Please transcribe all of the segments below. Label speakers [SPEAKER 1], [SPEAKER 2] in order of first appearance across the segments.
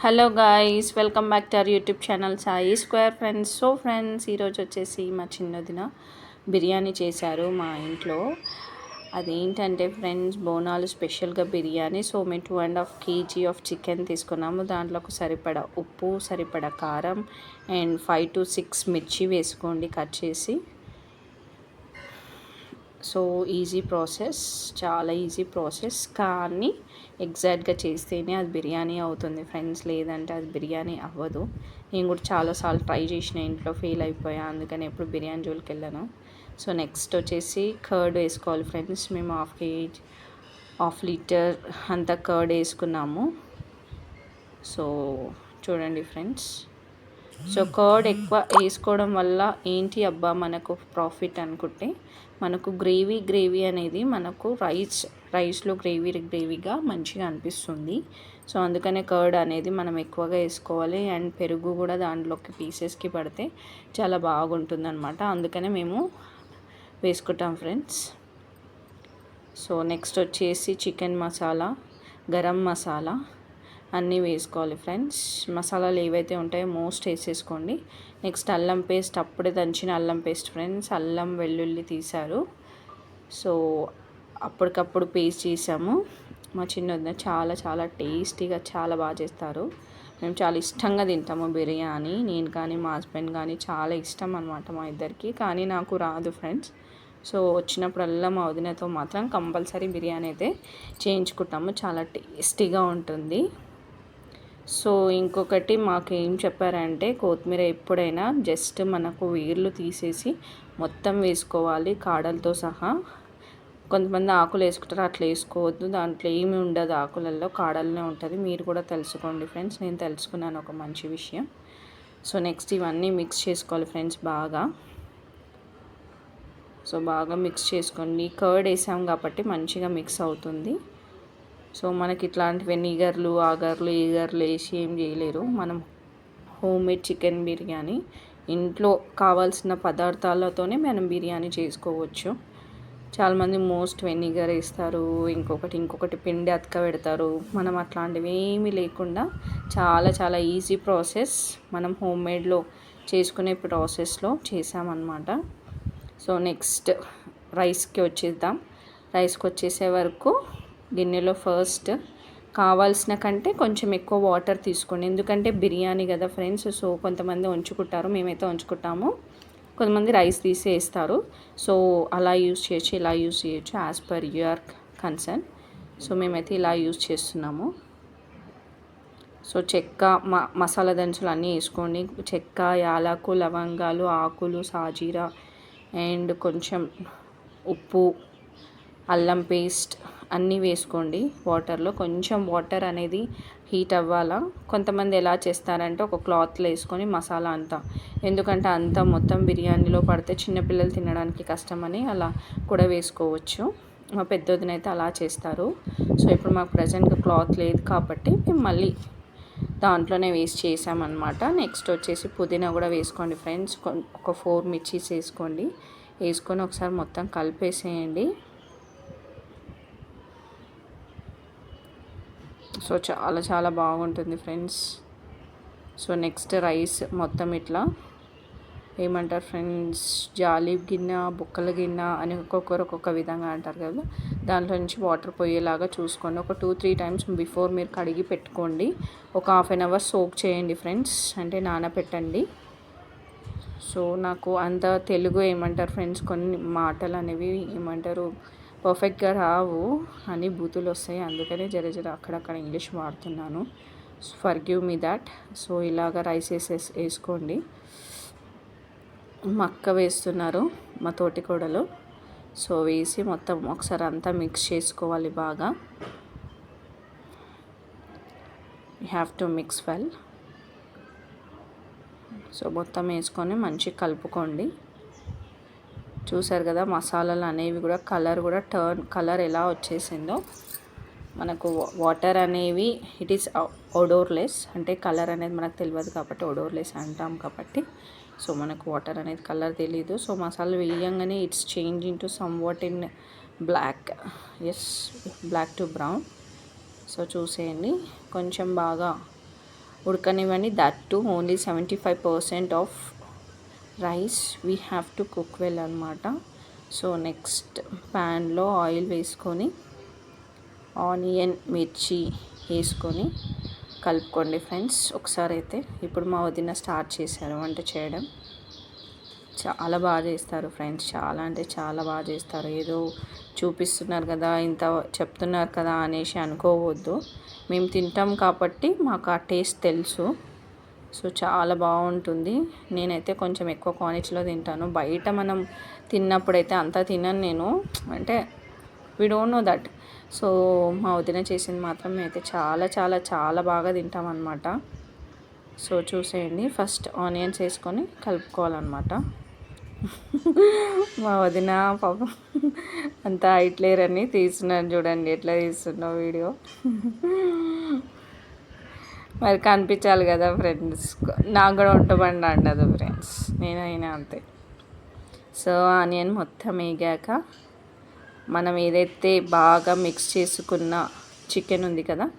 [SPEAKER 1] Hello guys welcome back to our YouTube channel Sai square friends. So friends ఈరోజు వచ్చేసి మా చిన్నదిన బిర్యానీ చేశారు మా ఇంట్లో. అదేంటంటే ఫ్రెండ్స్ బోనాలు స్పెషల్గా బిర్యానీ. సో మేము two and half KG of chicken తీసుకున్నాము. దాంట్లోకి సరిపడా ఉప్పు సరిపడా కారం అండ్ ఫైవ్ టు సిక్స్ మిర్చి వేసుకోండి కట్ చేసి. సో ఈజీ ప్రాసెస్ చాలా ఈజీ ప్రాసెస్ కానీ ఎగ్జాక్ట్గా చేస్తేనే అది బిర్యానీ అవుతుంది ఫ్రెండ్స్ లేదంటే అది బిర్యానీ అవ్వదు. నేను కూడా చాలాసార్లు ట్రై చేసిన ఇంట్లో ఫెయిల్ అయిపోయా అందుకని ఎప్పుడు బిర్యానీ జోలికి వెళ్ళాను. సో నెక్స్ట్ వచ్చేసి కర్డ్ వేసుకోవాలి ఫ్రెండ్స్ మేము హాఫ్ కేజీ హాఫ్ లీటర్ అంత కర్డ్ వేసుకున్నాము. సో చూడండి ఫ్రెండ్స్ సో కర్డ్ ఎక్కువ వేసుకోవడం వల్ల ఏంటి అబ్బా మనకు ప్రాఫిట్ అనుకుంటే మనకు గ్రేవీ గ్రేవీ అనేది మనకు రైస్ రైస్లో గ్రేవీ గ్రేవీగా మంచిగా అనిపిస్తుంది. సో అందుకనే కర్డ్ అనేది మనం ఎక్కువగా వేసుకోవాలి. అండ్ పెరుగు కూడా దాంట్లోకి పీసెస్కి పడితే చాలా బాగుంటుంది అనమాట అందుకనే మేము వేసుకుంటాం ఫ్రెండ్స్. సో నెక్స్ట్ వచ్చేసి చికెన్ మసాలా గరం మసాలా. అన్నీ వేసుకోవాలి ఫ్రెండ్స్. మసాలాలు ఏవైతే ఉంటాయో మోస్ట్ వేసేసుకోండి. నెక్స్ట్ అల్లం పేస్ట్ అప్పుడే దంచిన అల్లం పేస్ట్ ఫ్రెండ్స్. అల్లం వెల్లుల్లి తీశారు సో అప్పటికప్పుడు పేస్ట్ చేసాము. మా చిన్న చాలా చాలా టేస్టీగా చాలా బాగా చేస్తారు. మేము చాలా ఇష్టంగా తింటాము బిర్యానీ. నేను కానీ మా హస్బెండ్ కానీ చాలా ఇష్టం అనమాట మా ఇద్దరికి. కానీ నాకు రాదు ఫ్రెండ్స్. సో వచ్చినప్పుడల్లా మా వదినతో మాత్రం కంపల్సరీ బిర్యానీ అయితే చేయించుకుంటాము. చాలా టేస్టీగా ఉంటుంది. సో ఇంకొకటి మాకు ఏం చెప్పారంటే కొత్తిమీర ఎప్పుడైనా జస్ట్ మనకు వేర్లు తీసేసి మొత్తం వేసుకోవాలి కాడలతో సహా. కొంతమంది ఆకులు వేసుకుంటారు అట్లా వేసుకోవద్దు. దాంట్లో ఏమి ఉండదు ఆకులలో కాడలనే ఉంటుంది. మీరు కూడా తెలుసుకోండి ఫ్రెండ్స్. నేను తెలుసుకున్నాను ఒక మంచి విషయం. సో నెక్స్ట్ ఇవన్నీ మిక్స్ చేసుకోవాలి ఫ్రెండ్స్ బాగా. సో బాగా మిక్స్ చేసుకోండి. కర్డ్ వేసాం కాబట్టి మంచిగా మిక్స్ అవుతుంది. సో మనకి ఇట్లాంటి వెనిగర్లు ఆగర్లు ఈగర్లు వేసి ఏం చేయలేరు. మనం హోమ్ మేడ్ చికెన్ బిర్యానీ ఇంట్లో కావాల్సిన పదార్థాలతోనే మనం బిర్యానీ చేసుకోవచ్చు. చాలామంది మోస్ట్ వెనిగర్ వేస్తారు ఇంకొకటి ఇంకొకటి పిండి అతక పెడతారు. మనం అట్లాంటివి ఏమీ లేకుండా చాలా చాలా ఈజీ ప్రాసెస్ మనం హోమ్ మేడ్లో చేసుకునే ప్రాసెస్లో చేసామన్నమాట. సో నెక్స్ట్ రైస్కి వచ్చేద్దాం. రైస్కి వచ్చేసే వరకు గిన్నెలో ఫస్ట్ కావాల్సిన కంటే కొంచెం ఎక్కువ వాటర్ తీసుకోండి. ఎందుకంటే బిర్యానీ కదా ఫ్రెండ్స్ సో కొంతమంది ఉంచుకుంటారు మేమైతే ఉంచుకుంటాము. కొంతమంది రైస్ తీసి వేస్తారు సో అలా యూస్ చేయొచ్చు ఇలా యూస్ చేయొచ్చు as per your concern so మేమైతే ఇలా యూస్ చేస్తున్నాము. సో చెక్క మ మసాలా దంచులు అన్నీ వేసుకోండి. చెక్క యాలకు లవంగాలు ఆకులు సాజీరా అండ్ కొంచెం ఉప్పు అల్లం పేస్ట్ అన్నీ వేసుకోండి. వాటర్లో కొంచెం వాటర్ అనేది హీట్ అవ్వాలా? కొంతమంది ఎలా చేస్తారంటే ఒక క్లాత్లో వేసుకొని మసాలా అంతా. ఎందుకంటే అంతా మొత్తం బిర్యానీలో పడితే చిన్నపిల్లలు తినడానికి కష్టమని అలా కూడా వేసుకోవచ్చు. మా పెద్దదినైతే అలా చేస్తారు. సో ఇప్పుడు మాకు ప్రజెంట్గా క్లాత్ లేదు కాబట్టి మేము మళ్ళీ దాంట్లోనే వేస్ట్ చేసామన్నమాట. నెక్స్ట్ వచ్చేసి పుదీనా కూడా వేసుకోండి ఫ్రెండ్స్. ఒక ఫోర్ మిర్చీస్ వేసుకోండి. వేసుకొని ఒకసారి మొత్తం కలిపేసేయండి. సో చాలా చాలా బాగుంటుంది ఫ్రెండ్స్. సో నెక్స్ట్ రైస్ మొత్తం ఇట్లా. ఏమంటారు ఫ్రెండ్స్? జాలి గిన్నె బుక్కల గిన్నె అని ఒక్కొక్కరు ఒక్కొక్క విధంగా అంటారు కదా. దాంట్లో నుంచి వాటర్ పోయేలాగా చూసుకోండి. ఒక టూ త్రీ టైమ్స్ బిఫోర్ మీరు కడిగి పెట్టుకోండి. ఒక హాఫ్ అన్ అవర్ సోక్ చేయండి ఫ్రెండ్స్. అంటే నానబెట్టండి సో నాకు అంత తెలుగు ఏమంటారు ఫ్రెండ్స్? కొన్ని మాటలు అనేవి ఏమంటారు? పర్ఫెక్ట్గా రావు అని బూతులు వస్తాయి. అందుకనే జర జర అక్కడక్కడ ఇంగ్లీష్ వాడుతున్నాను. For give me that so ఇలాగ రైస్ వేసేసి వేసుకోండి. మక్క వేస్తున్నారు మా తోటి కూడలు. సో వేసి మొత్తం ఒకసారి అంతా మిక్స్ చేసుకోవాలి బాగా. You have to mix well so మొత్తం వేసుకొని మంచిగా కలుపుకోండి. చూసారు కదా మసాలాలు అనేవి కూడా కలర్ కూడా టర్న్ కలర్ ఎలా వచ్చేసిందో. మనకు వాటర్ అనేవి ఇట్ ఈస్ ఒడోర్లెస్ అంటే కలర్ అనేది మనకు తెలియదు కాబట్టి ఒడోర్లెస్ అంటాం కాబట్టి. సో మనకు వాటర్ అనేది కలర్ తెలీదు. So masala వేయంగానే it's changing to somewhat in black is black to brown so చూసేయండి. కొంచెం బాగా ఉడకనివ్వండి. That to only seventy five percent of rice we have to cook well అనమాట సో నెక్స్ట్ ప్యాన్లో ఆయిల్ వేసుకొని onion మిర్చి వేసుకొని కలుపుకోండి ఫ్రెండ్స్ ఒకసారి అయితే ఇప్పుడు మా వదిన స్టార్ట్ చేశారు వంట చేయడం. చాలా బాగా చేస్తారు ఫ్రెండ్స్ చాలా అంటే చాలా బాగా చేస్తారు. ఏదో చూపిస్తున్నారు కదా ఇంత చెప్తున్నారు కదా అనేసి అనుకోవద్దు. మేము తింటాం కాబట్టి మాకు ఆ టేస్ట్ తెలుసు. సో చాలా బాగుంటుంది. నేనైతే కొంచెం ఎక్కువ క్వాంటిటీలో తింటాను. బయట మనం తిన్నప్పుడైతే అంతా తినను నేను. అంటే we don't know that so మా వదిన చేసింది మాత్రం అయితే చాలా చాలా చాలా బాగా తింటాం అనమాట సో చూసేయండి. ఫస్ట్ ఆనియన్స్ వేసుకొని కలుపుకోవాలన్నమాట. మా వదిన పాపం అంతా హైట్ లేరని తీస్తున్నాను చూడండి. ఎట్లా తీస్తున్నావు వీడియో. మరి కనిపించాలి కదా ఫ్రెండ్స్. నాకు కూడా ఉండబండి అండదు ఫ్రెండ్స్. నేనైనా అంతే. సో ఆనియన్ మొత్తం వేగాక మనం ఏదైతే బాగా మిక్స్ చేసుకున్న చికెన్ ఉంది కదా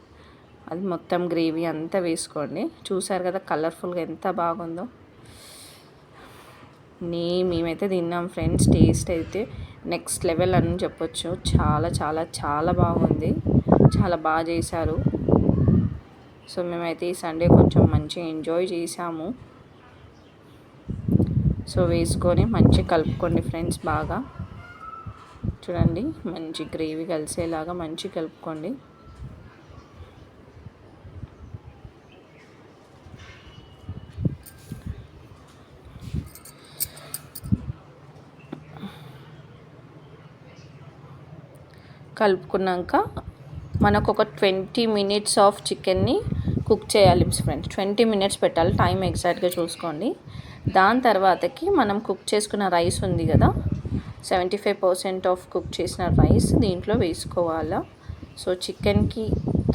[SPEAKER 1] అది మొత్తం గ్రేవీ అంతా వేసుకోండి. చూసారు కదా కలర్ఫుల్గా ఎంత బాగుందో. నీ మేమైతే తిన్నాం ఫ్రెండ్స్. టేస్ట్ అయితే నెక్స్ట్ లెవెల్ అని చెప్పొచ్చు. చాలా చాలా చాలా బాగుంది. చాలా బాగా చేశారు. సో మేమైతే ఈ సండే కొంచెం మంచిగా ఎంజాయ్ చేసాము సో వేసుకొని మంచిగా కలుపుకోండి ఫ్రెండ్స్ బాగా. చూడండి మంచి గ్రేవీ కలిసేలాగా మంచి కలుపుకోండి. కలుపుకున్నాక మనకు ఒక ట్వంటీ మినిట్స్ ఆఫ్ చికెన్ని కుక్ చేయాలి ఫ్రెండ్స్ ట్వంటీ మినిట్స్ పెట్టాలి. టైం ఎగ్జాక్ట్గా చూసుకోండి. దాని తర్వాతకి మనం కుక్ చేసుకున్న రైస్ ఉంది కదా seventy five percent of cook చేసిన రైస్ దీంట్లో వేసుకోవాలా? సో చికెన్కి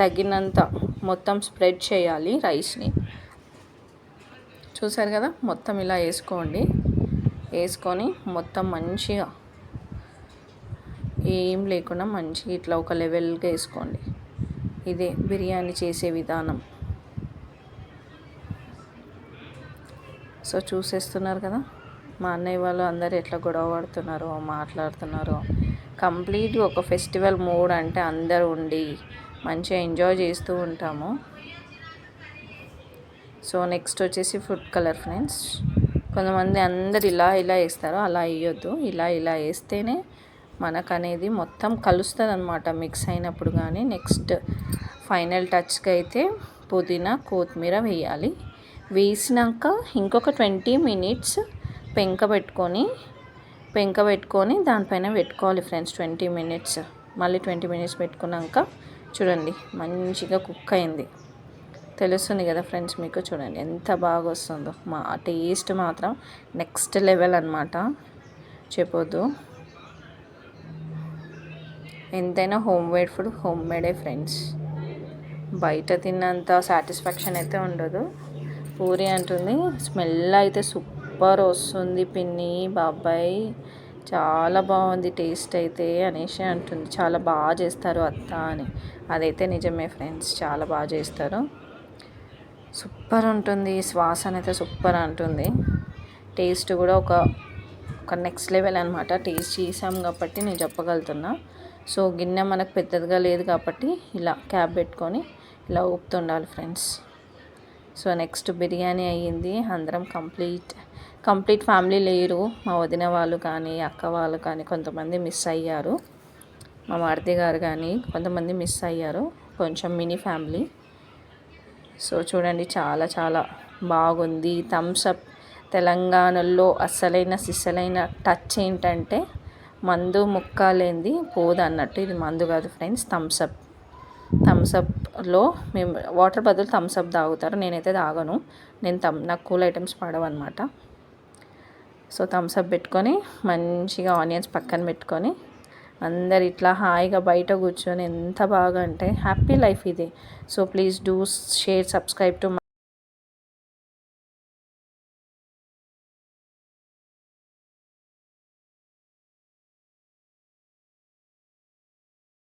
[SPEAKER 1] తగినంత మొత్తం స్ప్రెడ్ చేయాలి రైస్ని. చూసారు కదా మొత్తం ఇలా వేసుకోండి. వేసుకొని మొత్తం మంచిగా ఏం లేకుండా మంచిగా ఇట్లా ఒక లెవెల్గా వేసుకోండి. ఇదే బిర్యానీ చేసే విధానం. సో చూసేస్తున్నారు కదా మా అన్నయ్య వాళ్ళు అందరు ఎట్లా గొడవ పడుతున్నారో మాట్లాడుతున్నారో. కంప్లీట్గా ఒక ఫెస్టివల్ మూడ్ అంటే అందరు ఉండి మంచిగా ఎంజాయ్ చేస్తూ ఉంటాము. సో నెక్స్ట్ వచ్చేసి ఫుడ్ కలర్ ఫ్రెండ్స్. కొంతమంది అందరు ఇలా ఇలా వేస్తారు అలా వేయొద్దు. ఇలా ఇలా వేస్తేనే మనకు అనేది మొత్తం కలుస్తుంది అనమాట మిక్స్ అయినప్పుడు కానీ నెక్స్ట్ ఫైనల్ టచ్కి అయితే పుదీనా కొత్తిమీర వేయాలి. వేసినాక ఇంకొక ట్వంటీ మినిట్స్ పెంక పెట్టుకొని పెంక పెట్టుకొని దానిపైన పెట్టుకోవాలి ఫ్రెండ్స్ ట్వంటీ మినిట్స్. మళ్ళీ ట్వంటీ మినిట్స్ పెట్టుకున్నాక చూడండి మంచిగా కుక్ అయింది. తెలుస్తుంది కదా ఫ్రెండ్స్ మీకు చూడండి ఎంత బాగా వస్తుందో. మా టేస్ట్ మాత్రం నెక్స్ట్ లెవెల్ అనమాట చెప్పొద్దు. ఎంతైనా home made food home made friends. బయట తిన్నంత సాటిస్ఫాక్షన్ అయితే ఉండదు. పూరి అంటుంది స్మెల్ అయితే సూపర్ వస్తుంది పిన్ని బాబాయ్. చాలా బాగుంది టేస్ట్ అయితే అనేసి అంటుంది. చాలా బాగా చేస్తారు అత్త అని. అదైతే నిజమే ఫ్రెండ్స్ చాలా బాగా చేస్తారు. సూపర్ ఉంటుంది శ్వాసన అయితే సూపర్ అంటుంది. టేస్ట్ కూడా ఒక ఒక నెక్స్ట్ లెవెల్ అనమాట టేస్ట్ చేసాం కాబట్టి నేను చెప్పగలుగుతున్నా. సో గిన్నె మనకు పెద్దదిగా లేదు కాబట్టి ఇలా క్యాప్ పెట్టుకొని ఇలా ఊపుతుండాలి ఫ్రెండ్స్. సో నెక్స్ట్ బిర్యానీ అయ్యింది. అందరం కంప్లీట్ కంప్లీట్ ఫ్యామిలీ లేరు. మా వదిన వాళ్ళు కానీ అక్క వాళ్ళు కానీ కొంతమంది మిస్ అయ్యారు. మా మారుతి గారు కానీ కొంతమంది మిస్ అయ్యారు. కొంచెం మినీ ఫ్యామిలీ. సో చూడండి చాలా చాలా బాగుంది. థమ్స్అప్ తెలంగాణలో అస్సలైన సిస్సలైన టచ్ ఏంటంటే మందు ముక్కాలేంది. పోదు అన్నట్టు ఇది మందు కాదు ఫ్రెండ్స్. థమ్స్అప్ లో మేము వాటర్ బదులు థమ్స్అప్ తాగుతారు. నేనైతే తాగను. నేను తమ్ నాకు కూల్ ఐటమ్స్ పడవన్నమాట. సో థమ్స్అప్ పెట్టుకొని మంచిగా ఆనియన్స్ పక్కన పెట్టుకొని అందరు ఇట్లా హాయిగా బయట కూర్చొని ఎంత బాగా అంటే హ్యాపీ లైఫ్ ఇది. So please do share subscribe to